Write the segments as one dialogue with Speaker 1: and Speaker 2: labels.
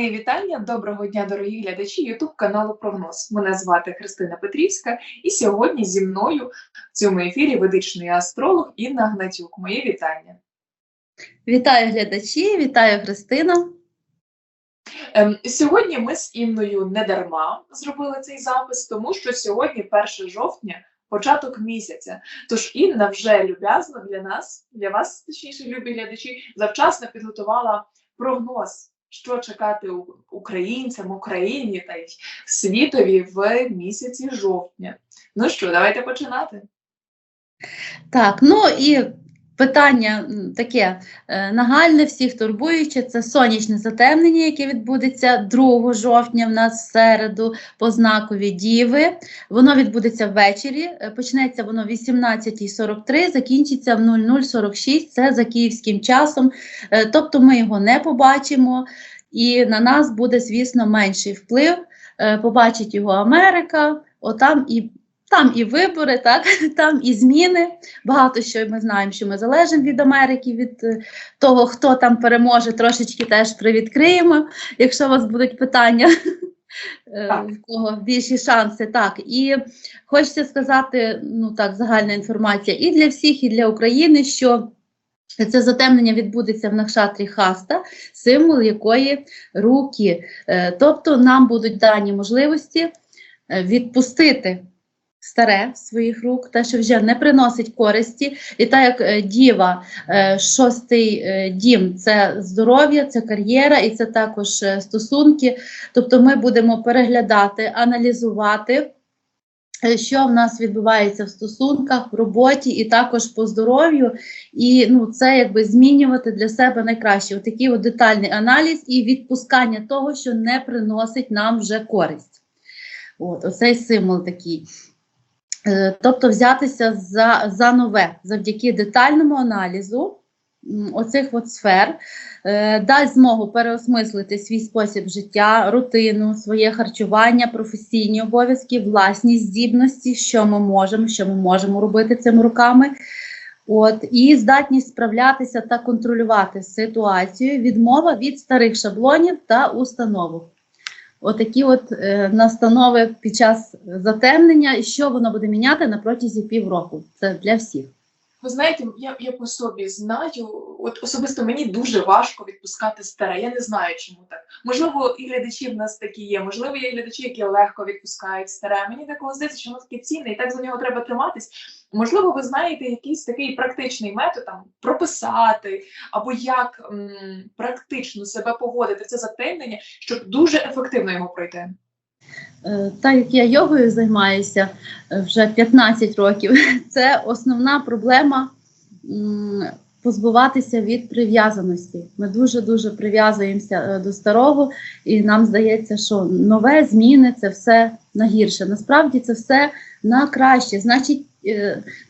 Speaker 1: Мої вітання, доброго дня, дорогі глядачі Ютуб каналу Прогноз. Мене звати Христина Петрівська, і сьогодні зі мною в цьому ефірі ведичний астролог Інна Гнатюк. Мої вітання.
Speaker 2: Вітаю глядачі, вітаю Христина.
Speaker 1: Ем, сьогодні ми з Інною не дарма зробили цей запис, тому що сьогодні 1 жовтня, початок місяця. Тож Інна вже люб'язно для нас, для вас, точніше, любі глядачі, завчасно підготувала прогноз. Що чекати українцям, Україні та й світові в місяці жовтня? Ну що, давайте починати.
Speaker 2: Так, ну і питання таке е, нагальне, всіх турбуюче, це сонячне затемнення, яке відбудеться 2 жовтня в нас в середу по знакові Діви. Воно відбудеться ввечері, е, почнеться воно в 18.43, закінчиться в 00.46, це за київським часом. Е, Тобто ми його не побачимо, і на нас буде, звісно, менший вплив. Побачить його Америка, отам і там і вибори, так, там і зміни. Багато що ми знаємо, що ми залежимо від Америки, від е, того, хто там переможе, трошечки теж привідкриємо, якщо у вас будуть питання, е,
Speaker 1: Так.
Speaker 2: в кого більші шанси. Так, і хочеться сказати, ну так, загальна інформація і для всіх, і для України, що це затемнення відбудеться в накшатрі хаста, символ якої руки. Е, Тобто нам будуть дані можливості відпустити старе своїх рук, те, що вже не приносить користі. І так як е, діва, е, шостий е, дім це здоров'я, це кар'єра і це також стосунки. Тобто ми будемо переглядати, аналізувати. Що в нас відбувається в стосунках, в роботі і також по здоров'ю, і ну це якби змінювати для себе найкраще. Отакий от детальний аналіз і відпускання того, що не приносить нам вже користь. От, оцей символ такий. Е, Тобто взятися за, за нове завдяки детальному аналізу оцих от сфер, е, дасть змогу переосмислити свій спосіб життя, рутину, своє харчування, професійні обов'язки, власні здібності, що ми можемо, що ми можемо робити цими руками. От, і здатність справлятися та контролювати ситуацію, відмова від старих шаблонів та установок. Отакі от е, настанови під час затемнення, і що воно буде міняти на протязі півроку. Це для всіх.
Speaker 1: Ви знаєте, я, я по собі знаю, от особисто мені дуже важко відпускати старе. Я не знаю, чому так. Можливо, і глядачі в нас такі є. Можливо, є глядачі, які легко відпускають старе. Мені такого здається, що воно таке цінне, і так за нього треба триматись. Можливо, ви знаєте якийсь такий практичний метод там прописати, або як м, практично себе поводити в це затемнення, щоб дуже ефективно його пройти.
Speaker 2: Е, Так як я йогою займаюся е, вже 15 років, це основна проблема позбуватися від прив'язаності. Ми дуже-дуже прив'язуємося е, до старого, і нам здається, що нове зміни це все на гірше. Насправді це все на краще. Значить,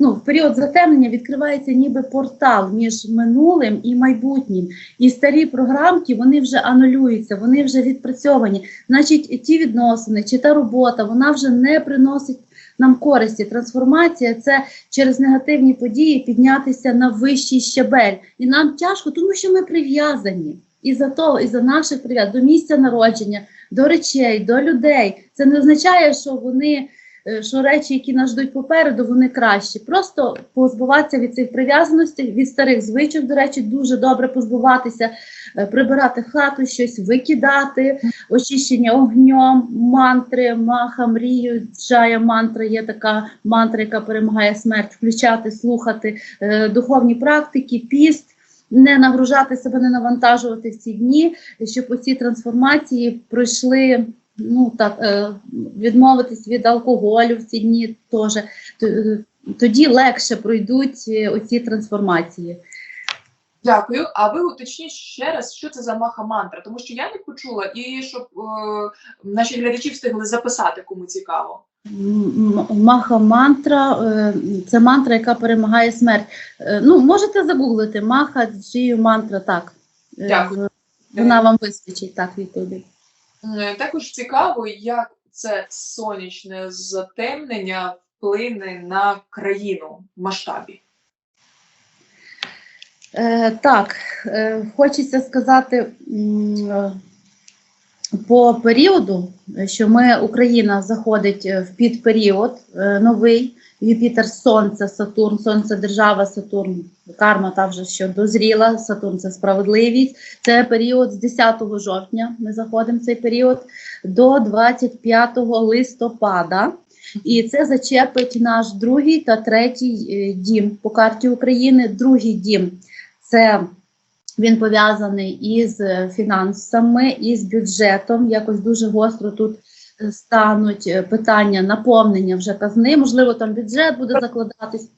Speaker 2: ну, в період затемнення відкривається ніби портал між минулим і майбутнім. І старі програмки вони вже анулюються, вони вже відпрацьовані. Значить, ті відносини чи та робота вона вже не приносить нам користі. Трансформація це через негативні події піднятися на вищий щабель. І нам тяжко, тому що ми прив'язані. І за того, і за наших прив'язань до місця народження, до речей, до людей. Це не означає, що вони. Е, Що речі, які нас ждуть попереду, вони кращі. Просто позбуватися від цих прив'язаностей, від старих звичок, до речі, дуже добре позбуватися, е, прибирати хату, щось викидати, очищення огнем, мантри, маха, мрію, джая мантра є така мантра, яка перемагає смерть, включати, слухати е, духовні практики, піст. Не нагружати себе, не навантажувати в ці дні, щоб оці трансформації пройшли. Ну так, е, відмовитись від алкоголю в ці дні теж. Е, Тоді легше пройдуть е, оці трансформації.
Speaker 1: Дякую. А ви уточніть ще раз, що це за маха мантра, тому що я не почула, і щоб е, наші глядачі встигли записати, кому цікаво.
Speaker 2: Маха мантра це мантра, яка перемагає смерть. Ну, можете загуглити маха джію мантра, так.
Speaker 1: Дякую.
Speaker 2: Вона вам вистачить так в Ютубі.
Speaker 1: Е, Також цікаво, як це сонячне затемнення вплине на країну в масштабі.
Speaker 2: Е, так, е, хочеться сказати, по періоду, що ми Україна заходить е, в підперіод е, новий. Юпітер, Сонце, Сатурн, Сонце держава, Сатурн, карма та вже що дозріла, Сатурн це справедливість. Це період з 10 жовтня. Ми заходимо в цей період до 25 листопада. І це зачепить наш другий та третій е, дім по карті України. Другий дім це він пов'язаний із е, фінансами, із бюджетом. Якось дуже гостро тут е, стануть е, питання наповнення вже казни. Можливо, там бюджет буде закладатись.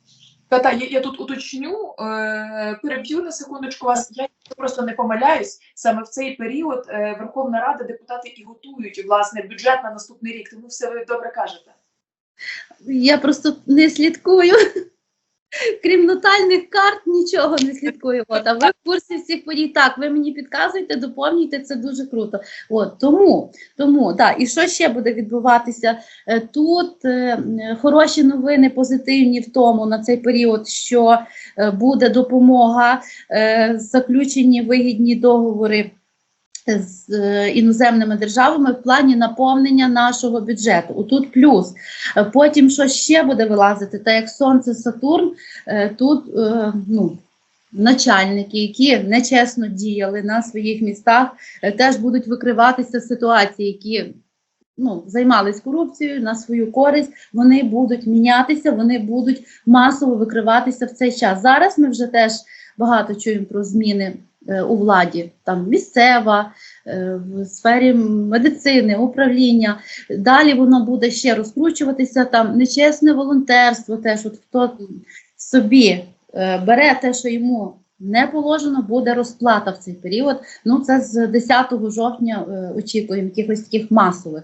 Speaker 1: Та-та, я, я тут уточню, е, переб'ю на секундочку вас. Я просто не помиляюсь. Саме в цей період е, Верховна Рада депутати і готують власне бюджет на наступний рік. Тому все ви добре кажете.
Speaker 2: Я просто не слідкую. Крім натальних карт, нічого не слідкую. От, а ви в курсі всіх подій. Так, ви мені підказуєте, доповнюйте, це дуже круто. От, тому, тому, так, і що ще буде відбуватися? Е, Тут е, хороші новини, позитивні в тому на цей період, що е, буде допомога, е, заключені вигідні договори з е, іноземними державами в плані наповнення нашого бюджету. Тут плюс. Е, Потім, що ще буде вилазити, так як Сонце, Сатурн, е, тут ну, начальники, які нечесно діяли на своїх містах, теж будуть викриватися ситуації, які ну, займались корупцією на свою користь, вони будуть мінятися, вони будуть масово викриватися в цей час. Зараз ми вже теж багато чуємо про зміни у владі, там місцева, е, в сфері медицини, управління. Далі воно буде ще розкручуватися. Там нечесне волонтерство, теж от хто собі е, бере те, що йому не положено, буде розплата в цей період. Ну це з 10 жовтня е, очікуємо якихось таких масових.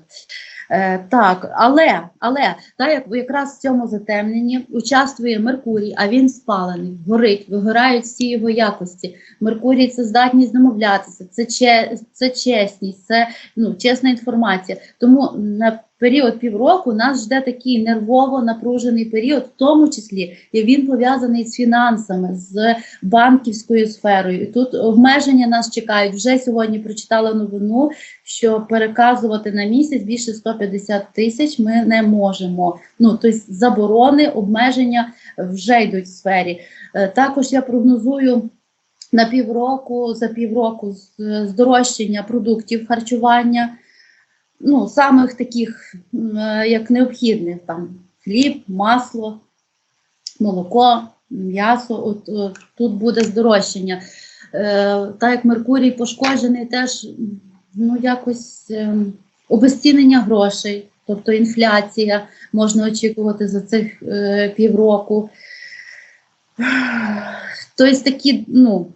Speaker 2: Е, так, але, але так як якраз в цьому затемненні участвує Меркурій, а він спалений, горить, вигорають всі його якості. Меркурій це здатність домовлятися, це, че, це чесність, це ну, чесна інформація. Тому на період півроку нас жде такий нервово напружений період, в тому числі він пов'язаний з фінансами, з банківською сферою. І тут обмеження нас чекають. Вже сьогодні прочитала новину, що переказувати на місяць більше 150 тисяч ми не можемо. Ну тобто заборони, обмеження вже йдуть в сфері. Е, Також я прогнозую. На півроку, за півроку здорожчання продуктів харчування, ну, самих таких, е, як необхідних, там хліб, масло, молоко, м'ясо. От, от тут буде здорожчання. Е, так як Меркурій пошкоджений, теж ну, якось ем, обезцінення грошей, тобто інфляція можна очікувати за цих е, півроку. Тобто такі, ну,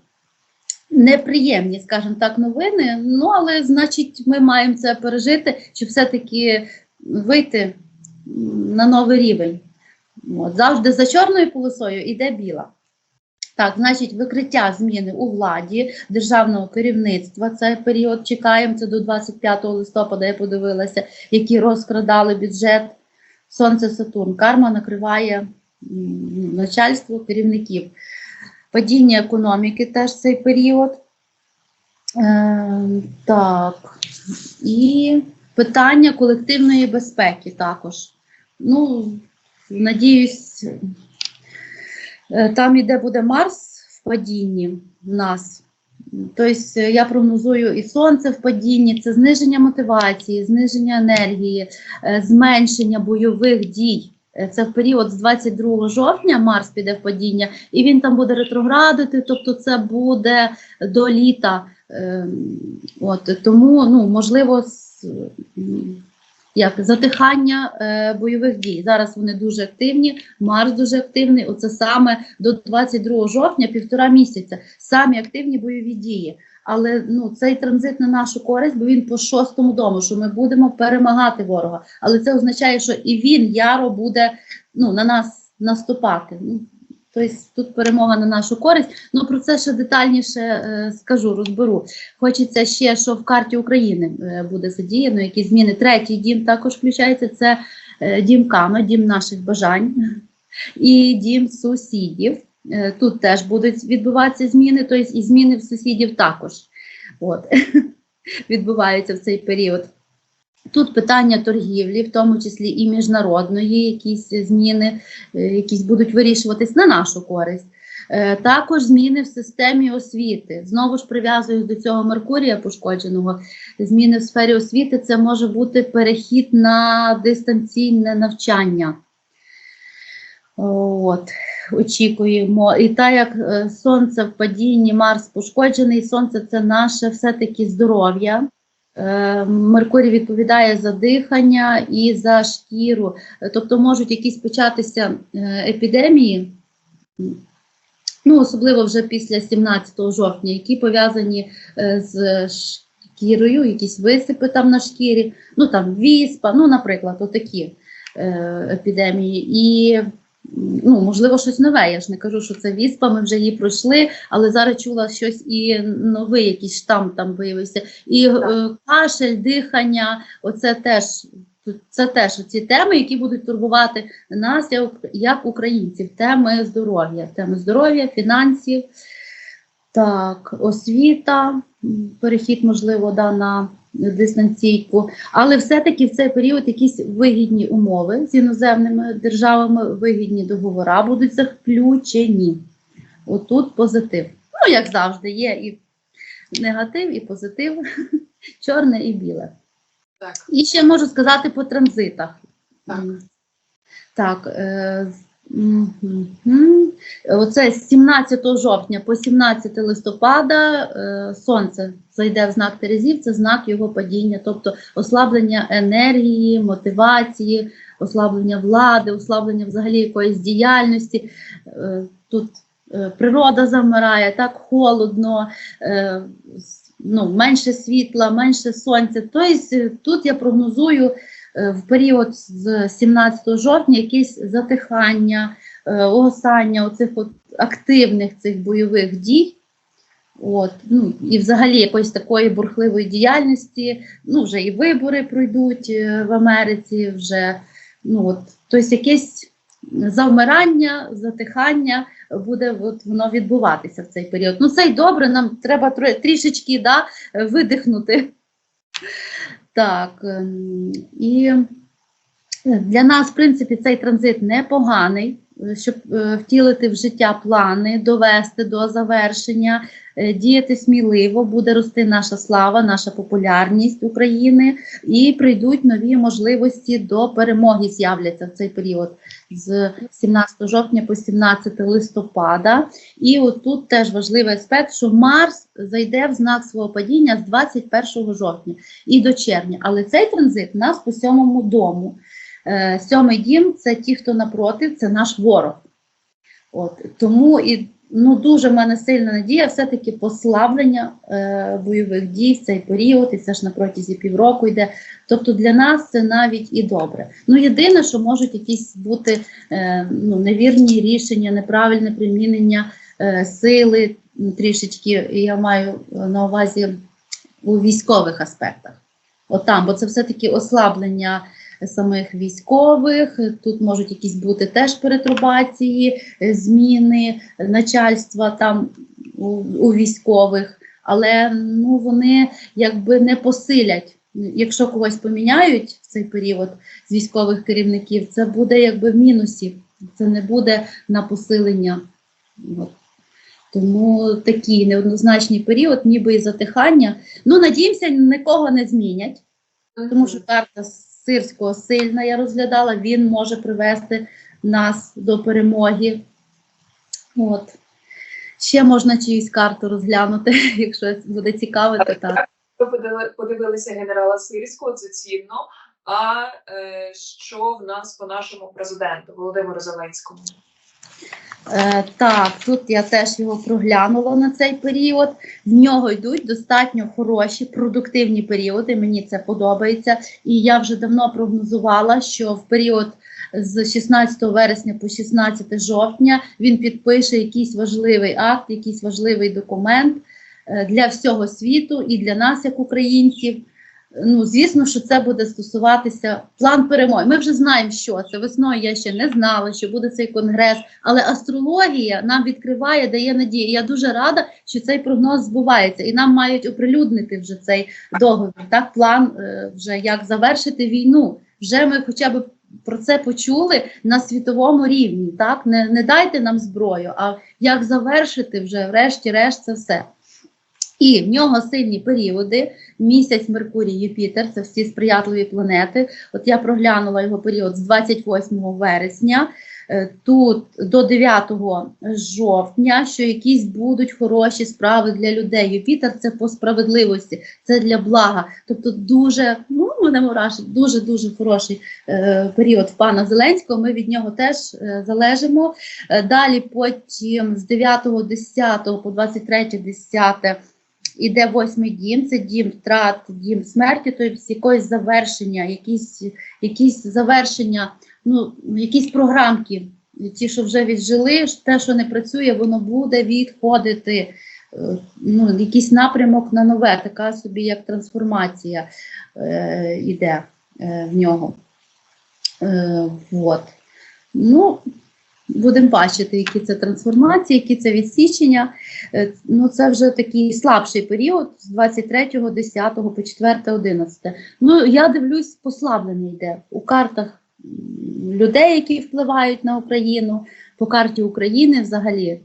Speaker 2: неприємні, скажімо так, новини. Ну, але значить, ми маємо це пережити, щоб все-таки вийти на новий рівень. От, завжди за чорною полосою йде біла. Так, значить, викриття зміни у владі державного керівництва. Цей період чекаємо. Це до 25 листопада. Я подивилася, які розкрадали бюджет. Сонце Сатурн. Карма накриває начальство керівників. Падіння економіки теж цей період. Е, так. І питання колективної безпеки також. Ну, надіюсь, е, там іде буде Марс в падінні в нас. Тобто я прогнозую і сонце в падінні, це зниження мотивації, зниження енергії, е, зменшення бойових дій. Е, Це в період з 22 жовтня Марс піде в падіння, і він там буде ретроградити, тобто це буде до літа. Ем, От, тому, ну, можливо, з- як затихання е, бойових дій. Зараз вони дуже активні, Марс дуже активний. Оце саме до 22 жовтня, півтора місяця. Самі активні бойові дії. Але ну, цей транзит на нашу користь, бо він по шостому дому, що ми будемо перемагати ворога. Але це означає, що і він яро буде ну, на нас наступати. Тобто тут перемога на нашу користь. Ну про це ще детальніше е, скажу, розберу. Хочеться ще, що в карті України е, буде задіяно, які зміни. Третій дім також включається. Це е, дім Кама, дім наших бажань і дім сусідів. Е, Тут теж будуть відбуватися зміни, тобто і зміни в сусідів також. От. відбуваються в цей період. Тут питання торгівлі, в тому числі і міжнародної, якісь зміни, е, якісь будуть вирішуватись на нашу користь. Е, Також зміни в системі освіти. Знову ж прив'язуюсь до цього Меркурія пошкодженого. Зміни в сфері освіти це може бути перехід на дистанційне навчання. От, очікуємо. І так як е, сонце в падінні, Марс пошкоджений, сонце це наше все-таки здоров'я. Е, Меркурій відповідає за дихання і за шкіру. Е, Тобто можуть якісь початися е, епідемії, ну, особливо вже після 17 жовтня, які пов'язані з шкірою, якісь висипи там на шкірі, ну там віспа, ну, наприклад, отакі епідемії. І ну, можливо, щось нове. Я ж не кажу, що це віспа, ми вже її пройшли, але зараз чула щось і новий якийсь штам там виявився. І е, кашель, дихання, оце теж. Це теж ці теми, які будуть турбувати нас як, як українців, теми здоров'я, теми здоров'я, фінансів, так, освіта, перехід, можливо, да, на дистанційку, але все-таки в цей період якісь вигідні умови з іноземними державами, вигідні договори будуть заключені. Отут позитив. Ну, як завжди, є і негатив, і позитив, чорне і біле.
Speaker 1: Так.
Speaker 2: І ще можу сказати по транзитах.
Speaker 1: Так.
Speaker 2: Так. Мгм. Оце з 17 жовтня по 17 листопада е, сонце зайде в знак Терезів, це знак його падіння, тобто ослаблення енергії, мотивації, ослаблення влади, ослаблення взагалі якоїсь діяльності. Е, тут е, природа замирає, так холодно, е, ну, менше світла, менше сонця. Тобто тут я прогнозую в період з 17 жовтня якесь затихання, е, угасання оцих от активних цих бойових дій. От, ну, і взагалі якоїсь такої бурхливої діяльності, ну, вже і вибори пройдуть е, в Америці, вже ну, от, тобто якесь завмирання, затихання буде от, воно відбуватися в цей період. Ну, це й добре, нам треба трішечки да, видихнути. Так, ем, і для нас, в принципі, цей транзит непоганий, е, щоб е, втілити в життя плани, довести до завершення, е, діяти сміливо, буде рости наша слава, наша популярність України, і прийдуть нові можливості до перемоги, з'являться в цей період з 17 жовтня по 17 листопада. І от тут теж важливий аспект, що Марс зайде в знак свого падіння з 21 жовтня і до червня. Але цей транзит у нас по сьомому дому. Е, Сьомий дім це ті, хто напротив, це наш ворог. От, тому і ну, дуже в мене сильна надія все-таки послаблення е, бойових дій в цей період, і це ж на протязі півроку йде. Тобто для нас це навіть і добре. Ну, єдине, що можуть якісь бути е, ну, невірні рішення, неправильне примінення е, сили трішечки, я маю на увазі у військових аспектах. От там, бо це все-таки ослаблення самих військових. Тут можуть якісь бути теж перетрубації, е, зміни начальства там у, у військових, але ну вони якби не посилять. Якщо когось поміняють в цей період з військових керівників, це буде якби в мінусі, це не буде на посилення. От. Тому такий неоднозначний період, ніби і затихання. Ну, надіємося, нікого не змінять тому що карта сирського сильна я розглядала, він може привести нас до перемоги. От. Ще можна чиюсь карту розглянути, якщо буде цікавити. Так.
Speaker 1: Ви подили- подивилися генерала Сирського, це цінно. А е, що в нас по нашому президенту Володимиру Зеленському?
Speaker 2: Е, так, тут я теж його проглянула на цей період. В нього йдуть достатньо хороші, продуктивні періоди. Мені це подобається. І я вже давно прогнозувала, що в період з 16 вересня по 16 жовтня він підпише якийсь важливий акт, якийсь важливий документ е, для всього світу і для нас, як українців. Ну, звісно, що це буде стосуватися план перемоги. Ми вже знаємо, що це весною. Я ще не знала, що буде цей конгрес, але астрологія нам відкриває, дає надію. Я дуже рада, що цей прогноз збувається, і нам мають оприлюднити вже цей договір. Так, план е, вже як завершити війну. Вже ми хоча б про це почули на світовому рівні. Так, не, не дайте нам зброю, а як завершити вже, врешті-решт, це все. І в нього сильні періоди. Місяць Меркурій, Юпітер це всі сприятливі планети. От я проглянула його період з 28 вересня. е, Тут до 9 жовтня, що якісь будуть хороші справи для людей. Юпітер це по справедливості, це для блага. Тобто, дуже ну мене мурашить, дуже дуже хороший е, період пана Зеленського. Ми від нього теж е, залежимо. Е, Далі потім з 9 10 по 23 10 іде восьмий дім, це дім втрат, дім смерті, тобто якогось завершення, якісь, якісь завершення, ну, якісь програмки, ті, що вже віджили, те, що не працює, воно буде відходити. Е, Ну, якийсь напрямок на нове, така собі як трансформація е, іде е, в нього. Е, вот. Ну, будемо бачити, які це трансформації, які це відсічення. Е, Ну, це вже такий слабший період з 23, 10 по 4, 11. Ну, я дивлюсь, послаблений йде у картах людей, які впливають на Україну, по карті України взагалі.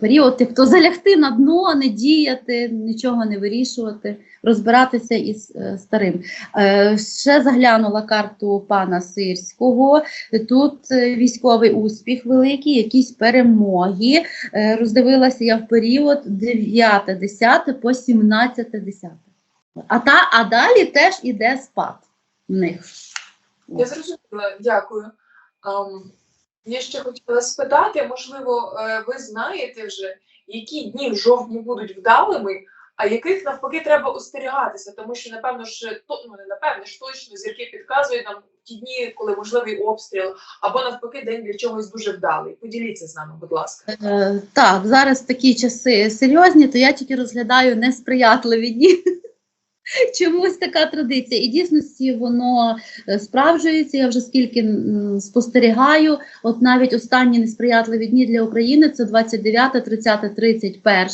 Speaker 2: Період, тобто залягти на дно, не діяти, нічого не вирішувати, розбиратися із е, старим. Е, ще заглянула карту пана Сирського. Тут е, військовий успіх великий, якісь перемоги. Е, роздивилася я в період 9-10 по 17-10. А, та, а далі теж іде спад в них.
Speaker 1: Я зрозуміла, дякую. Ам, я ще хотіла спитати, можливо, е, ви знаєте вже, які дні в жовтні будуть вдалими, а яких навпаки треба остерігатися, тому що напевно ж то ну не напевно ж точно зірки підказують нам ті дні, коли можливий обстріл, або навпаки день для чогось дуже вдалий. Поділіться з нами, будь ласка.
Speaker 2: Е, так, зараз такі часи серйозні, то я тільки розглядаю несприятливі дні. Чомусь така традиція. І дійсності воно е, справджується. Я вже скільки спостерігаю. От навіть останні несприятливі дні для України це 29, 30, 31.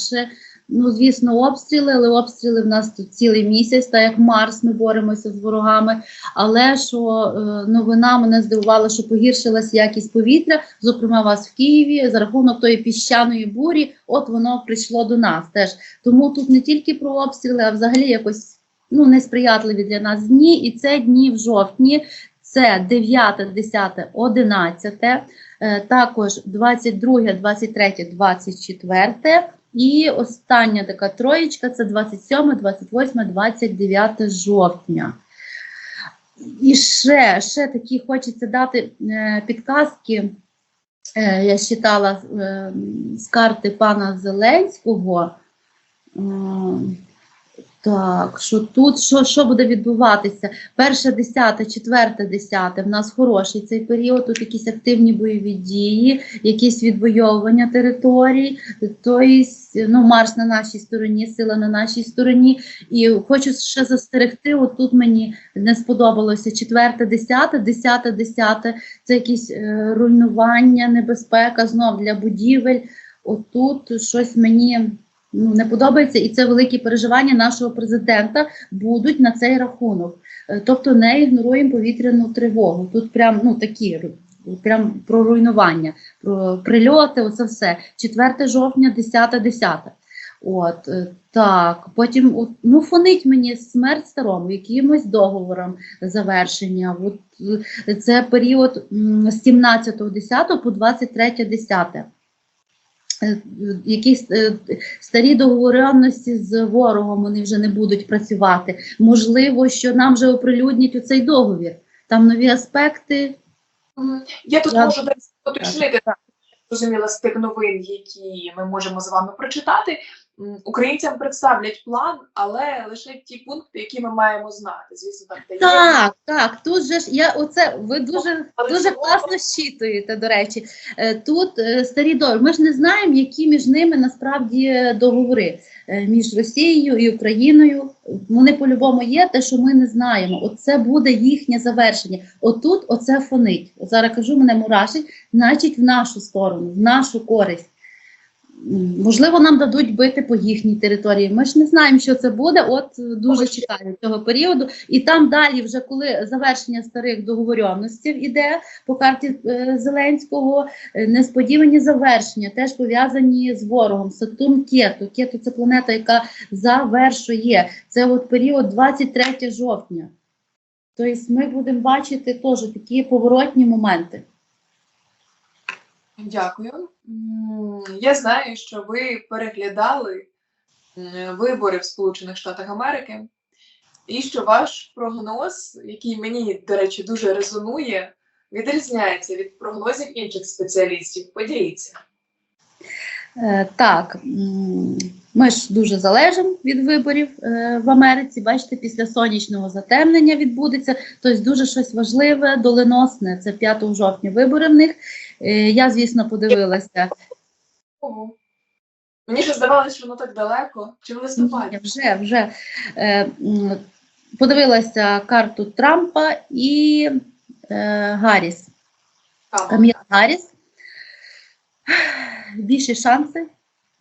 Speaker 2: Ну, звісно, обстріли, але обстріли в нас тут цілий місяць, так як Марс, ми боремося з ворогами. Але що е, новина мене здивувала, що погіршилась якість повітря, зокрема вас в Києві, за рахунок тої піщаної бурі, от воно прийшло до нас теж. Тому тут не тільки про обстріли, а взагалі якось ну, несприятливі для нас дні. І це дні в жовтні, це 9, 10, 11, е, також 22, 23, 24. І остання така троєчка це 27, 28, 29 жовтня. І ще, ще такі хочеться дати е, підказки. Е, я читала е, з карти пана Зеленського. Так, що тут що, що буде відбуватися? Перше, десяте, четверте, десяте. В нас хороший цей період, тут якісь активні бойові дії, якісь відвоювання територій, тобто ну, Марс на нашій стороні, сила на нашій стороні. І хочу ще застерегти. От тут мені не сподобалося четверте, десяте, десяте, десяте. Це якісь е, руйнування, небезпека знов для будівель. Отут щось мені не подобається, і це великі переживання нашого президента будуть на цей рахунок. Е, Тобто не ігноруємо повітряну тривогу. Тут прям ну такі прям про руйнування, про прильоти, оце все. 4 жовтня, 10 10 От е, так, потім ну фонить мені смерть старому, якимось договором завершення. От е, це період з 17.10 по 23.10. Е, Якісь е, старі договоренності з ворогом вони вже не будуть працювати. Можливо, що нам вже оприлюднять у цей договір. Там нові аспекти.
Speaker 1: Я тут
Speaker 2: Я-
Speaker 1: можу десь уточнити, зрозуміла з тих новин, які ми можемо з вами прочитати. Українцям представлять план, але лише ті пункти, які ми маємо знати. Звісно, там де є.
Speaker 2: Так, так. Тут же ж я оце ви дуже
Speaker 1: Але
Speaker 2: дуже
Speaker 1: чому?
Speaker 2: класно щитуєте. До речі, Е, тут е, старі договори. Ми ж не знаємо, які між ними насправді договори е, між Росією і Україною. Вони по-любому є. Те, що ми не знаємо. Оце буде їхнє завершення. Отут оце фонить. Зараз кажу, мене мурашить, значить, в нашу сторону, в нашу користь. Можливо, нам дадуть бити по їхній території. Ми ж не знаємо, що це буде. От е, дуже чекаю цього періоду. І там далі, вже коли завершення старих договоренностей іде по карті е, Зеленського, е, несподівані завершення, теж пов'язані з ворогом. Сатурн Кету. Кету це планета, яка завершує. Це от період 23 жовтня. Тобто ми будемо бачити теж такі поворотні моменти.
Speaker 1: Дякую. Я знаю, що ви переглядали вибори в Сполучених Штатах Америки, і що ваш прогноз, який мені, до речі, дуже резонує, відрізняється від прогнозів інших спеціалістів. Поділіться.
Speaker 2: Е, Так, ми ж дуже залежимо від виборів е, в Америці. Бачите, після сонячного затемнення відбудеться. Тобто дуже щось важливе, доленосне. Це 5 жовтня вибори в них. Е, Я, звісно, подивилася.
Speaker 1: Мені ж здавалося, що воно так далеко. Чи в листопаді?
Speaker 2: Вже, вже е, подивилася карту Трампа і е, Гарріс. Кам'ян Гарріс. Більші шанси,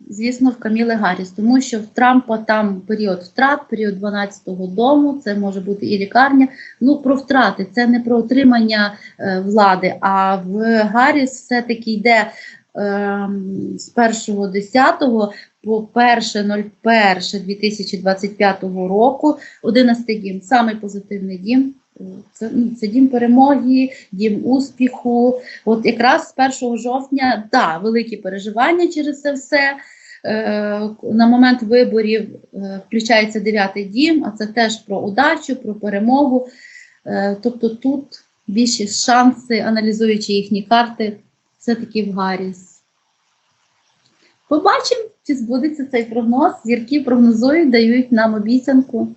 Speaker 2: звісно, в Каміли Гарріс, тому що в Трампа там період втрат, період 12-го дому, це може бути і лікарня. Ну, про втрати, це не про отримання е, влади, а в Гарріс все-таки йде ем, з 1.10 по 1.01.2025 року 11 дім, самий позитивний дім. Е, Це, ну, це дім перемоги, дім успіху. От якраз з 1 жовтня, да, великі переживання через це все. Е, на момент виборів е, включається дев'ятий дім, а це теж про удачу, про перемогу. Е, тобто тут більші шанси, аналізуючи їхні карти, все-таки в Гарріс. Побачимо, чи збудеться цей прогноз. Зірки прогнозують, дають нам обіцянку.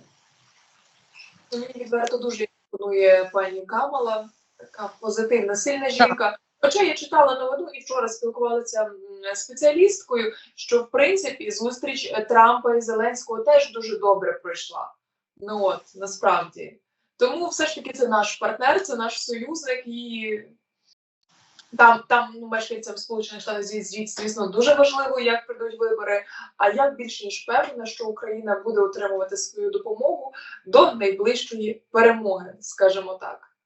Speaker 1: Мені відверто дуже імпонує пані Камала, така позитивна, сильна жінка. Хоча я читала новину і вчора спілкувалася спеціалісткою, що в принципі зустріч е, Трампа і Зеленського теж дуже добре пройшла. Ну от насправді. Тому все ж таки це наш партнер, це наш союзник, і там, там ну, мешканцям Сполучених Штатів звіт, звісно, дуже важливо, як прийдуть вибори. А я більш ніж впевнена, що Україна буде отримувати свою допомогу до найближчої перемоги, скажімо так.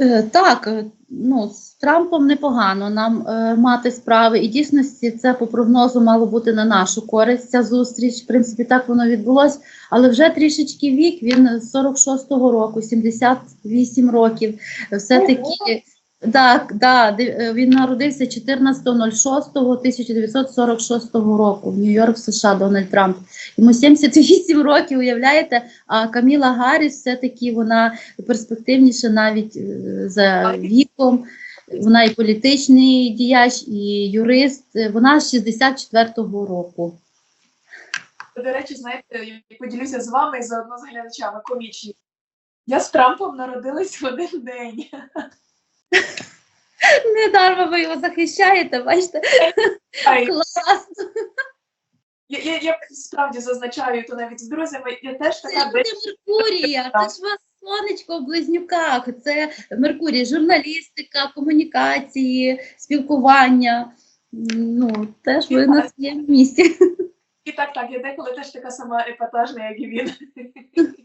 Speaker 2: Е, Так, е, ну з Трампом непогано нам е, мати справи, і дійсності це по прогнозу мало бути на нашу користь. Ця зустріч, в принципі, так воно відбулось, але вже трішечки вік. Він з 46-го року, 78 років. Все таки. Так, да, е, він народився 14.06.1946 року в Нью-Йорк, США, Дональд Трамп. Йому 78 років, уявляєте? А Каміла Гарріс все-таки вона перспективніша навіть е, за віком. Вона і політичний діяч, і юрист. Вона з 64-го року.
Speaker 1: До речі, знаєте, я поділюся з вами і заодно з глядачами комічні. Я з Трампом народилась в один день.
Speaker 2: Недарма ви його захищаєте, бачите?
Speaker 1: Ай,
Speaker 2: Клас!
Speaker 1: Я, я, я справді зазначаю то навіть з друзями. Я теж
Speaker 2: Це
Speaker 1: така
Speaker 2: Меркурія, це ж вас сонечко в близнюках. Це Меркурій, журналістика, комунікації, спілкування. Ну, теж ви на своєму місці.
Speaker 1: і так, так, я деколи теж така сама епатажна, як і він.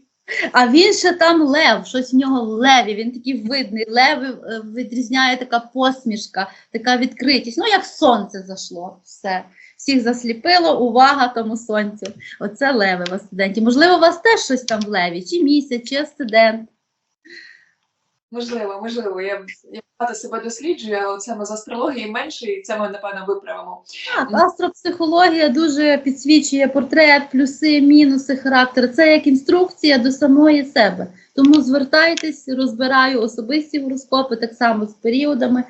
Speaker 2: А він ще там лев, щось в нього в леві. Він такий видний. Лев е, відрізняє така посмішка, така відкритість. Ну, як сонце зайшло. Все. Всіх засліпило, увага тому сонцю. Оце леви в асценденті. Можливо, у вас теж щось там в леві, чи місяць, чи асцендент.
Speaker 1: Можливо, можливо. Я, я себе досліджую, а от саме з астрології менше, і це ми, напевно, виправимо.
Speaker 2: Так, астропсихологія дуже підсвічує портрет, плюси, мінуси характеру. Це як інструкція до самої себе. Тому звертайтесь, розбираю особисті гороскопи, так само з періодами.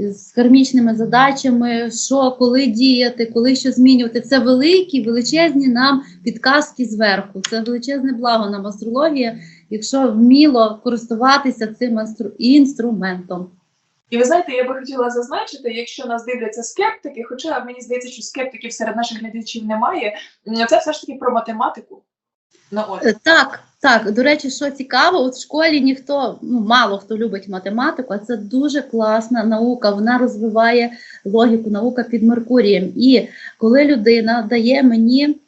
Speaker 2: з кармічними задачами, що коли діяти, коли що змінювати. Це великі, величезні нам підказки зверху. Це величезне благо нам астрологія, якщо вміло користуватися цим інстру- інструментом.
Speaker 1: І ви знаєте, я би хотіла зазначити, якщо нас дивляться скептики, хоча мені здається, що скептиків серед наших глядачів немає, це все ж таки про математику. Ну от.
Speaker 2: Е, Так, так. До речі, що цікаво, от в школі ніхто, ну мало хто любить математику, а це дуже класна наука. Вона розвиває логіку, наука під Меркурієм. І коли людина дає мені.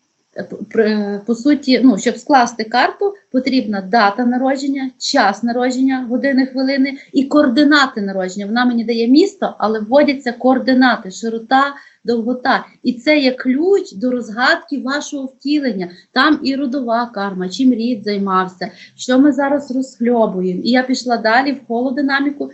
Speaker 2: По суті, ну щоб скласти карту, потрібна дата народження, час народження, години, хвилини і координати народження. Вона мені дає місто, але вводяться координати, широта, довгота. І це є ключ до розгадки вашого втілення. Там і родова карма, чим рід займався, що ми зараз розхльобуємо. І я пішла далі в холодинаміку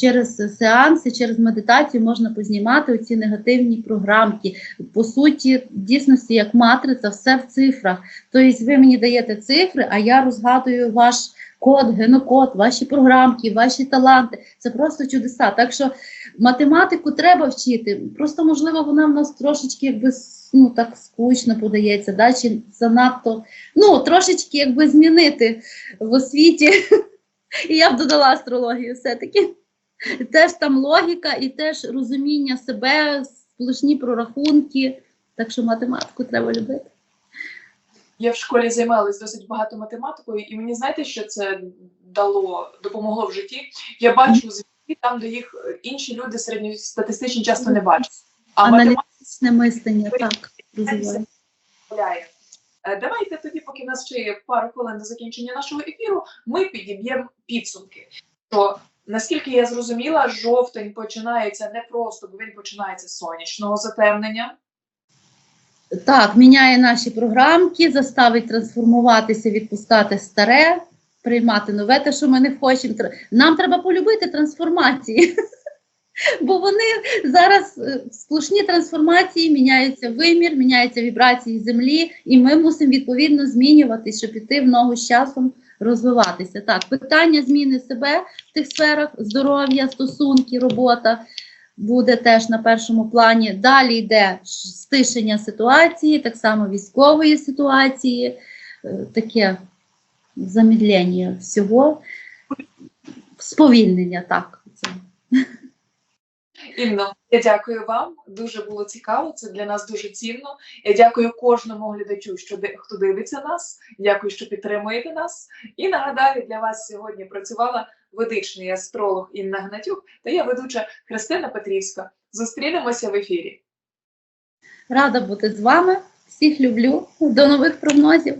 Speaker 2: через сеанси, через медитацію можна познімати оці негативні програмки. По суті, дійсності, як матриця, все в цифрах. Тобто ви мені даєте цифри, а я розгадую ваш код, генокод, ваші програмки, ваші таланти. Це просто чудеса. Так що математику треба вчити. Просто можливо вона в нас трошечки якби ну так скучно подається, да? чи занадто ну трошечки якби змінити в освіті. І я б додала астрологію все-таки. Теж там логіка і теж розуміння себе, сплошні прорахунки. Так що математику треба любити.
Speaker 1: Я в школі займалась досить багато математикою, і мені знаєте, що це дало, допомогло в житті. Я бачу зв'язки там, де їх е, інші люди середньостатистичні часто не бачать. А
Speaker 2: Аналітичне мислення так.
Speaker 1: Е, Давайте тоді, поки в нас ще є пару хвилин до закінчення нашого ефіру, ми підіб'ємо підсумки. То наскільки я зрозуміла, жовтень починається не просто, бо він починається з сонячного затемнення.
Speaker 2: Так, міняє наші програмки, заставить трансформуватися, відпускати старе, приймати нове, те, що ми не хочемо. Нам треба полюбити трансформації. Бо вони зараз е, сплошні трансформації, міняється вимір, міняються вібрації землі, і ми мусимо відповідно змінюватися, щоб піти в ногу з часом розвиватися. Так, питання зміни себе в тих сферах, здоров'я, стосунки, робота буде теж на першому плані. Далі йде стишення ситуації, так само військової ситуації, е, таке замідлення всього, сповільнення, так.
Speaker 1: Інно, я дякую вам. Дуже було цікаво. Це для нас дуже цінно. Я дякую кожному глядачу, що хто дивиться нас. Дякую, що підтримуєте нас. І нагадаю, для вас сьогодні працювала ведичний астролог Інна Гнатюк та я ведуча Христина Петрівська. Зустрінемося в ефірі.
Speaker 2: Рада бути з вами. Всіх люблю. До нових прогнозів.